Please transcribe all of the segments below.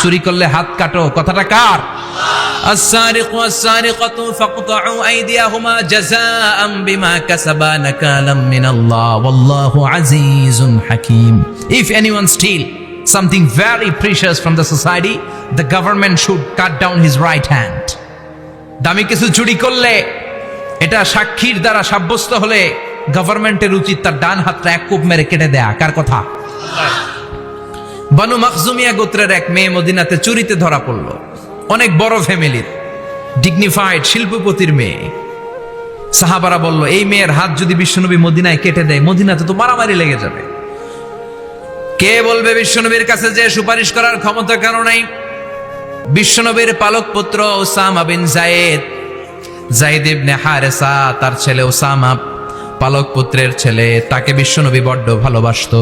চুরি করলে হাত কাটো কথাটা কার السارق والسارقة فاقطعوا أيديهما جزاء بما كسبا نكالا من الله والله عزيز حكيم If anyone steal something very precious from the society the government should cut down his right hand দামি কিছু চুরি করলে এটা সাক্ষীর দ্বারা সাব্যস্ত হলে গভর্নমেন্টের উচিত তার ডান হাতটা এক কূপ মেরে কেটে দেয়া কার কথা বানু মখজুমিয়া গোত্রের এক মেয়ে মদিনাতে চুরিতে ধরা পড়ল। অনেক বড় ফ্যামিলির ডিগনিফাইড শিল্পপতির মেয়ে। সাহাবারা বলল, এই মেয়ের হাত যদি বিশ্বনবী মদিনায় কেটে দেয়, মদিনাতে তো মারামারি লেগে যাবে। কে বলবে বিশ্বনবীর কাছে যে সুপারিশ করার ক্ষমতা কারও নাই? বিশ্বনবীর পালক পুত্র Osama bin Zayed. Zayed ibn Haritha, তার ছেলে ওসামা পালক পুত্রের ছেলে, তাকে বিশ্বনবী বড্ড ভালোবাসতো।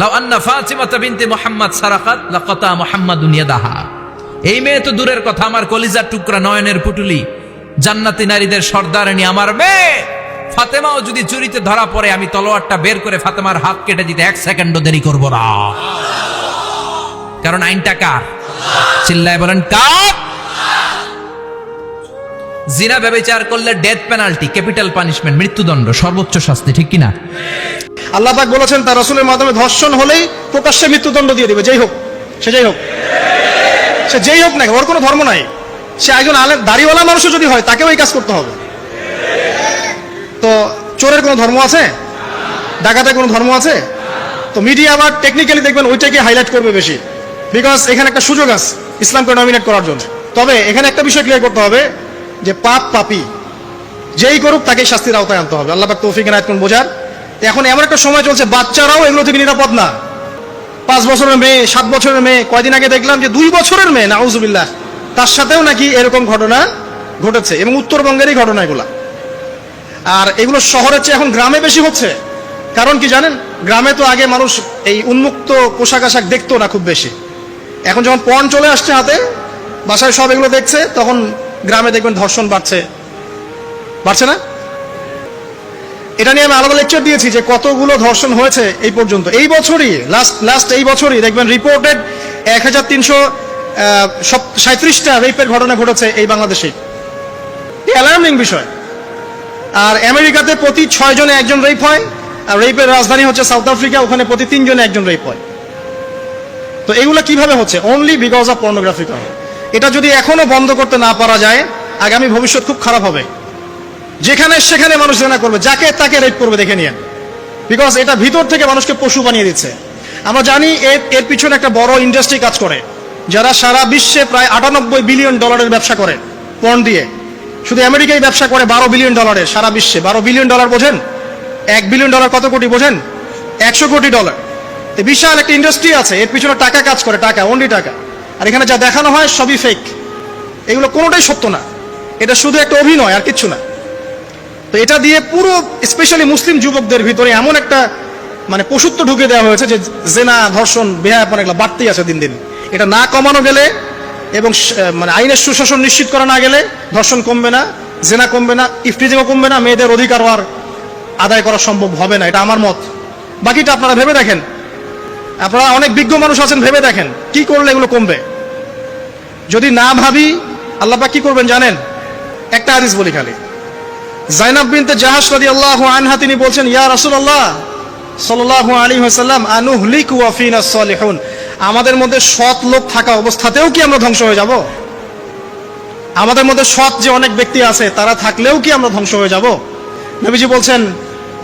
লাউ আন্না এই মেয়ে তো দূরের কথা, আমার কলিজার টুকরা নয়নের পুটুলি। জান্নাতি নারীদের আমার ফাতেমাও যদি চুরিতে ধরা পড়ে, আমি তলোয়ারটা বের করে ফাতেমার হাত কেটে দিতে এক সেকেন্ডও দেরি করব না। কারণ আইনটা কার? চিল্লায় বলেন, কার? জিনা ব্যবচার করলে ডেথ পেনাল্টি ক্যাপিটাল পানিশমেন্ট মৃত্যুদণ্ড, সর্বোচ্চ শাস্তি, ঠিক কিনা? আল্লাহ পাক বলেছেন, তার রসুলের মাধ্যমে ধর্ষণ হলেই প্রকাশ্যে মৃত্যুদণ্ড দিয়ে দিবে। যেই হোক, সে যেই হোক। সে যেই হোক না ওর কোনো ধর্ম নাই। সে একজন আলেম, দাড়িওয়ালা মানুষও যদি হয়, তাকেও এই কাজ করতে হবে। তো চোরের কোনো ধর্ম আছে? ডাকাতের কোনো ধর্ম আছে? তো মিডিয়া আবার টেকনিক্যালি দেখবেন ওইটাকে হাইলাইট করবে বেশি। বিকজ এখানে একটা সুযোগ আছে, ইসলামকে নমিনেট করার জন্য। তবে এখানে একটা বিষয় ক্লিয়ার করতে হবে যে পাপ পাপি, যেই করুক তাকে শাস্তির আওতায় আনতে হবে। আল্লাহ তৌফিক এনায়ত করুন বোঝার। এখন এমন একটা সময় চলছে, বাচ্চারাও এগুলো থেকে নিরাপদ না। পাঁচ বছরের মেয়ে, সাত বছরের মেয়ে, কয়দিন আগে দেখলাম যে দুই বছরের মেয়ে না নাউজুবিল্লাহ, তার সাথেও নাকি এরকম ঘটনা ঘটেছে এবং উত্তরবঙ্গেরই ঘটনা এগুলা। আর এগুলো শহরের চেয়ে এখন গ্রামে বেশি হচ্ছে। কারণ কি জানেন? গ্রামে তো আগে মানুষ এই উন্মুক্ত পোশাক আশাক দেখতো না খুব বেশি। এখন যখন পণ চলে আসছে হাতে, বাসায় সব এগুলো দেখছে, তখন গ্রামে দেখবেন ধর্ষণ বাড়ছে। বাড়ছে না? এটা নিয়ে আমি আলাদা লেকচার দিয়েছি যে কতগুলো ধর্ষণ হয়েছে এই পর্যন্ত। এই বছরই লাস্ট লাস্ট এই বছরই দেখবেন রিপোর্টেড এক হাজার তিনশো সাঁত্রিশটা রেপের ঘটনা ঘটেছে এই বাংলাদেশে অ্যালার্মিং বিষয়। আর আমেরিকাতে প্রতি ছয় জনে একজন রেপ হয়, আর রেপের রাজধানী হচ্ছে সাউথ আফ্রিকা ওখানে প্রতি তিনজনে একজন রেপ হয়। তো এগুলো কীভাবে হচ্ছে? অনলি বিকজ অফ পর্নোগ্রাফি কারণে এটা যদি এখনও বন্ধ করতে না পারা যায়, আগামী ভবিষ্যৎ খুব খারাপ হবে। যেখানে সেখানে মানুষ জেনা করবে, যাকে তাকে রেপ করবে, দেখে নিয়ে বিকজ এটা ভিতর থেকে মানুষকে পশু বানিয়ে দিচ্ছে। আমরা জানি এর এর পিছনে একটা বড় ইন্ডাস্ট্রি কাজ করে, যারা সারা বিশ্বে প্রায় আটানব্বই বিলিয়ন ডলারের ব্যবসা করে পণ দিয়ে। শুধু আমেরিকায় ব্যবসা করে বারো বিলিয়ন ডলারের সারা বিশ্বে। বারো বিলিয়ন ডলার বোঝেন? এক বিলিয়ন ডলার কত কোটি বোঝেন? একশো কোটি ডলার বিশাল একটা ইন্ডাস্ট্রি আছে, এর পিছনে টাকা কাজ করে, টাকা অনলি টাকা। আর এখানে যা দেখানো হয় সবই ফেক এগুলো কোনোটাই সত্য না। এটা শুধু একটা অভিনয়, আর কিচ্ছু না। তো এটা দিয়ে পুরো স্পেশালি মুসলিম যুবকদের ভিতরে এমন একটা মানে পশুত্ব ঢুকে দেওয়া হয়েছে যে জেনা, ধর্ষণ, বেহায়াপন এগুলো বাড়তেই আছে দিন দিন। এটা না কমানো গেলে এবং মানে আইনের সুশাসন নিশ্চিত করা না গেলে ধর্ষণ কমবে না, জেনা কমবে না ইফটিজিংও কমবে না, মেয়েদের অধিকার আর আদায় করা সম্ভব হবে না। এটা আমার মত। বাকিটা আপনারা ভেবে দেখেন। আপনারা অনেক বিজ্ঞ মানুষ আছেন, ভেবে দেখেন, কি করলে এগুলো কমবে? যদি না ভাবি, আল্লাহ পাক কি করবেন জানেন? একটা হাদিস বলি খালি। জাইনাব বিনতে জাহাজ রাদিয়াল্লাহু আনহা, তিনি বলছেন, ইয়া রাসূলুল্লাহ, সাল্লাল্লাহু আলাইহি ওয়াসাল্লাম, আনুহলিকু ওয়া ফিনা সলিহুন। আমাদের মধ্যে সৎ লোক থাকা অবস্থাতেও কি আমরা ধ্বংস হয়ে যাব? আমাদের মধ্যে সৎ যে অনেক ব্যক্তি আছে, তারা থাকলেও কি আমরা ধ্বংস হয়ে যাব? নবীজি বলছেন,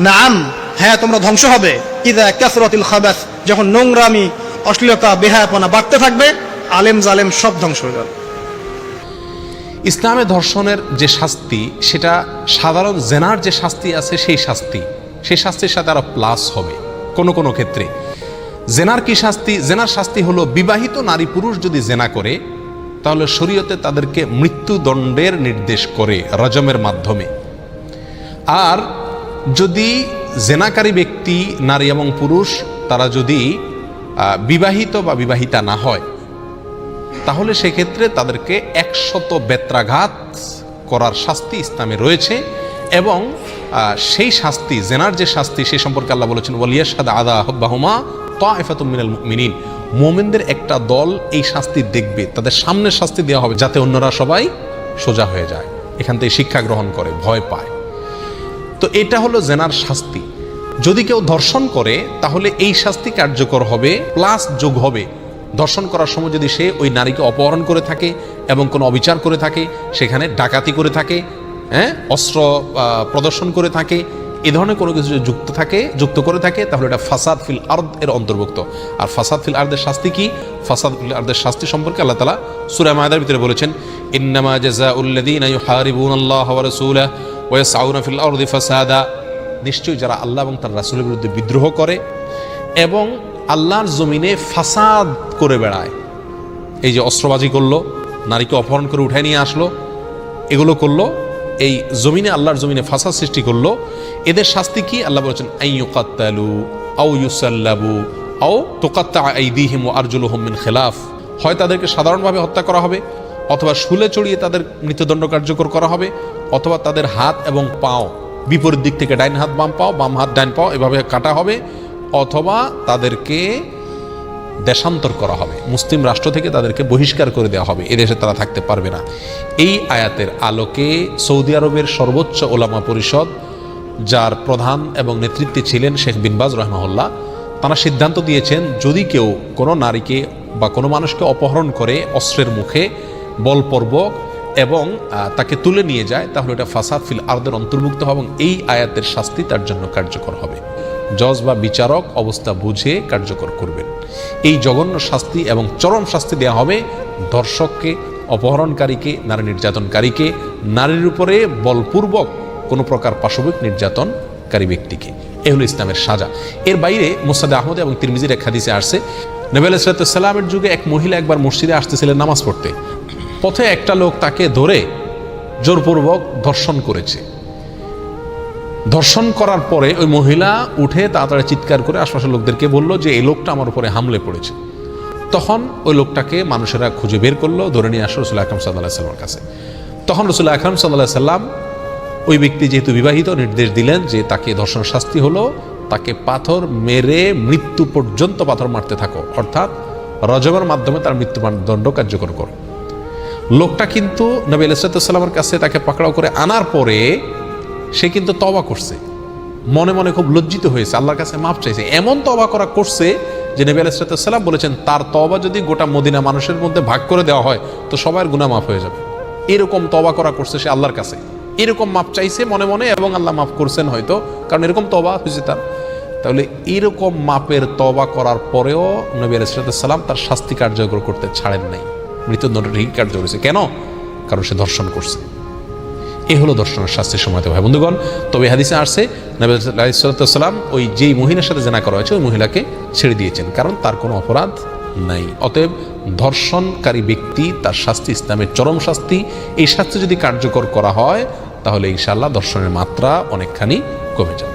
নাম হ্যাঁ তোমরা ধ্বংস হবে। ইদা কাসরাতিল খাবাস যখন নোংরামি, অশ্লীলতা, বেহায়াপনা বাড়তে থাকবে, আলেম জালেম সব ধ্বংস হয়ে যাবে। ইসলামে ধর্ষণের যে শাস্তি, সেটা সাধারণ জেনার যে শাস্তি আছে, সেই শাস্তি। সেই শাস্তির সাথে আরও প্লাস হবে, কোনো কোনো ক্ষেত্রে। জেনার কি শাস্তি? জেনার শাস্তি হলো বিবাহিত নারী পুরুষ যদি জেনা করে, তাহলে শরীয়তে তাদেরকে মৃত্যুদণ্ডের নির্দেশ করে রজমের মাধ্যমে। আর যদি জেনাকারী ব্যক্তি, নারী এবং পুরুষ তারা যদি বিবাহিত বা বিবাহিতা না হয়, তাহলে সেক্ষেত্রে তাদেরকে একশত বেত্রাঘাত করার শাস্তি ইসলামে রয়েছে এবং সেই শাস্তি, জেনার যে শাস্তি, সে সম্পর্কে আল্লাহ বলেছেন ওয়ালিয়াসাদ আদা হব্বাহমা মিনাল মিনিন মোমেনদের একটা দল এই শাস্তি দেখবে, তাদের সামনে শাস্তি দেওয়া হবে যাতে অন্যরা সবাই সোজা হয়ে যায়, এখান থেকে শিক্ষা গ্রহণ করে, ভয় পায়। তো এটা হলো জেনার শাস্তি। যদি কেউ ধর্ষণ করে, তাহলে এই শাস্তি কার্যকর হবে, প্লাস যোগ হবে। ধর্ষণ করার সময় যদি সে ওই নারীকে অপহরণ করে থাকে এবং কোনো অবিচার করে থাকে, সেখানে ডাকাতি করে থাকে হ্যাঁ অস্ত্র প্রদর্শন করে থাকে, এ ধরনের কোনো কিছু যুক্ত থাকে, যুক্ত করে থাকে, তাহলে এটা ফাসাদ ফিল আর্দ এর অন্তর্ভুক্ত। আর ফাসাদ ফিল আর্দের শাস্তি কি? ফাসাদ ফিল আর্দের শাস্তি সম্পর্কে আল্লাহ তালা সুরা মায়াদের ভিতরে বলেছেন, ইন্নামা জাজা উল্লাদিন ইউহারিবুন আল্লাহ ফিল আরদি ফাসাদা। নিশ্চয়ই যারা আল্লাহ এবং তার রাসুলের বিরুদ্ধে বিদ্রোহ করে এবং আল্লাহর জমিনে ফাসাদ করে বেড়ায়। এই যে অস্ত্রবাজি করল, নারীকে অপহরণ করে উঠায় নিয়ে আসলো, এগুলো করল, এই জমিনে, আল্লাহর জমিনে ফাসাদ সৃষ্টি করল, এদের শাস্তি কি? আল্লাহ বলেছেন আইয়ুকাত্তালু আও ইউসাল্লাবু আও তোকাত্তা আইদিহিম ও আরজুলুহুম মিন খেলাফ। হয় তাদেরকে সাধারণভাবে হত্যা করা হবে, অথবা শুলে চড়িয়ে তাদের মৃত্যুদণ্ড কার্যকর করা হবে, অথবা তাদের হাত এবং পাও বিপরীত দিক থেকে ডাইন হাত বাম পাও, বাম হাত ডাইন পাও, এভাবে কাটা হবে অথবা তাদেরকে দেশান্তর করা হবে। মুসলিম রাষ্ট্র থেকে তাদেরকে বহিষ্কার করে দেওয়া হবে। এদেশে তারা থাকতে পারবে না। এই আয়াতের আলোকে সৌদি আরবের সর্বোচ্চ ওলামা পরিষদ, যার প্রধান এবং নেতৃত্বে ছিলেন শেখ বিনবাজ রহমাউল্লাহ তারা সিদ্ধান্ত দিয়েছেন, যদি কেউ কোনো নারীকে বা কোনো মানুষকে অপহরণ করে অস্ত্রের মুখে, বলপূর্বক এবং তাকে তুলে নিয়ে যায়, তাহলে এটা ফাসাদ ফিল আর্দের অন্তর্ভুক্ত হবে এবং এই আয়াতের শাস্তি তার জন্য কার্যকর হবে। জজ বা বিচারক অবস্থা বুঝে কার্যকর করবেন। এই জঘন্য শাস্তি এবং চরম শাস্তি দেওয়া হবে ধর্ষককে অপহরণকারীকে, নারী নির্যাতনকারীকে, নারীর উপরে বলপূর্বক কোনো প্রকার পাশবিক নির্যাতনকারী ব্যক্তিকে। এ হলো ইসলামের সাজা। এর বাইরে মোসাদ আহমদ এবং তিরমিজির এক হাদিসে আসছে, নবী আলাইসালামের যুগে এক মহিলা একবার মসজিদে আসতেছিলেন নামাজ পড়তে। পথে একটা লোক তাকে ধরে জোরপূর্বক ধর্ষণ করেছে। ধর্ষণ করার পরে ওই মহিলা উঠে তাড়াতাড়ি চিৎকার করে আশপাশের লোকদেরকে বলল যে, এই লোকটা আমার উপরে হামলে পড়েছে। তখন ওই লোকটাকে মানুষেরা খুঁজে বের করল, ধরে নিয়ে আসলো রসুল আকরম সাল্লাহ সাল্লামের কাছে। তখন রসুল আকরম সাল্লাহ সাল্লাম ওই ব্যক্তি যেহেতু বিবাহিত, নির্দেশ দিলেন যে তাকে ধর্ষণ শাস্তি হলো, তাকে পাথর মেরে মৃত্যু পর্যন্ত পাথর মারতে থাকো, অর্থাৎ রজমের মাধ্যমে তার মৃত্যুদণ্ড কার্যকর করো। লোকটা কিন্তু নবী আলাইসাল্লামের কাছে তাকে পাকড়াও করে আনার পরে সে কিন্তু তবা করছে। মনে মনে খুব লজ্জিত হয়েছে, আল্লাহর কাছে মাপ চাইছে। এমন তবা করা করছে যে নবী আলাইসাল্লাম বলেছেন, তার তবা যদি গোটা মদিনা মানুষের মধ্যে ভাগ করে দেওয়া হয়, তো সবার গুণা মাফ হয়ে যাবে। এরকম তবা করা করছে সে আল্লাহর কাছে। এরকম মাপ চাইছে মনে মনে এবং আল্লাহ মাফ করছেন হয়তো, কারণ এরকম তবা হয়েছে তার। তাহলে এরকম মাপের তবা করার পরেও নবী আলাইসাল্লাম তার শাস্তি কার্যকর করতে ছাড়েন নাই। মৃত্যুদণ্ড ঠিক কার্যকর করেছে। কেন? কারণ সে ধর্ষণ করছে। এ হলো দর্শনের শাস্তির সময়তে ভাই বন্ধুগণ, তবে হাদিসে আসছে, নবী আলাইসাল্লাম ওই যেই মহিলার সাথে জানা করা হয়েছে, ওই মহিলাকে ছেড়ে দিয়েছেন। কারণ তার কোনো অপরাধ নাই। অতএব ধর্ষণকারী ব্যক্তি, তার শাস্তি ইসলামের চরম শাস্তি। এই শাস্তি যদি কার্যকর করা হয়, তাহলে ইনশাআল্লাহ দর্শনের মাত্রা অনেকখানি কমে যাবে।